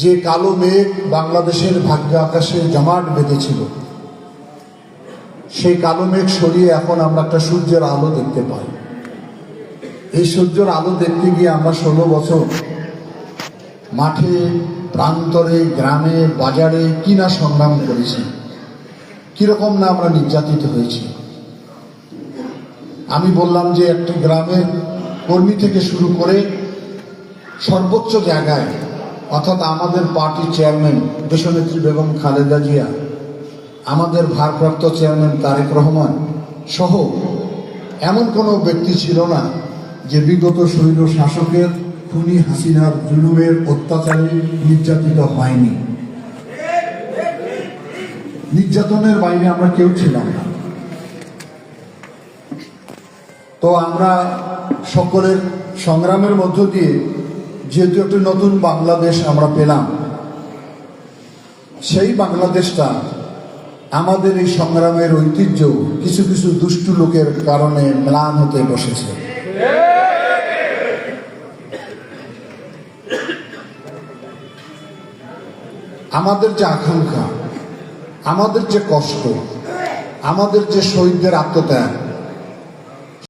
যে কালো মেঘ বাংলাদেশের ভাগ্য আকাশে জমাট বেঁধেছিল, সেই কালো মেঘ সরিয়ে এখন আমরা একটা সূর্যের আলো দেখতে পাই। এই সূর্যের আলো দেখতে গিয়ে আমরা ষোলো বছর মাঠে, প্রান্তরে, গ্রামে, বাজারে কিনা সংগ্রাম করেছি, কীরকম না আমরা নির্যাতিত হয়েছি। আমি বললাম যে একটি গ্রামের কর্মী থেকে শুরু করে সর্বোচ্চ জায়গায় অর্থাৎ আমাদের পার্টির চেয়ারম্যান, দেশনেত্রী বেগম খালেদা জিয়া, আমাদের ভারপ্রাপ্ত চেয়ারম্যান তারেক রহমান সহ এমন কোনো ব্যক্তি ছিল না যে বিগত শৈল শাসকের খুনি হাসিনার জুলুমের অত্যাচারে নির্যাতিত হয়নি। নির্যাতনের বাইরে আমরা কেউ ছিলাম না। তো আমরা সকলের সংগ্রামের মধ্য দিয়ে যেহেতু একটি নতুন বাংলাদেশ আমরা পেলাম, সেই বাংলাদেশটা আমাদের এই সংগ্রামের ঐতিহ্য কিছু কিছু দুষ্টু লোকের কারণে ম্লান হতে বসেছে। আমাদের যে আকাঙ্ক্ষা, আমাদের যে কষ্ট, আমাদের যে শহীদদের আত্মত্যাগ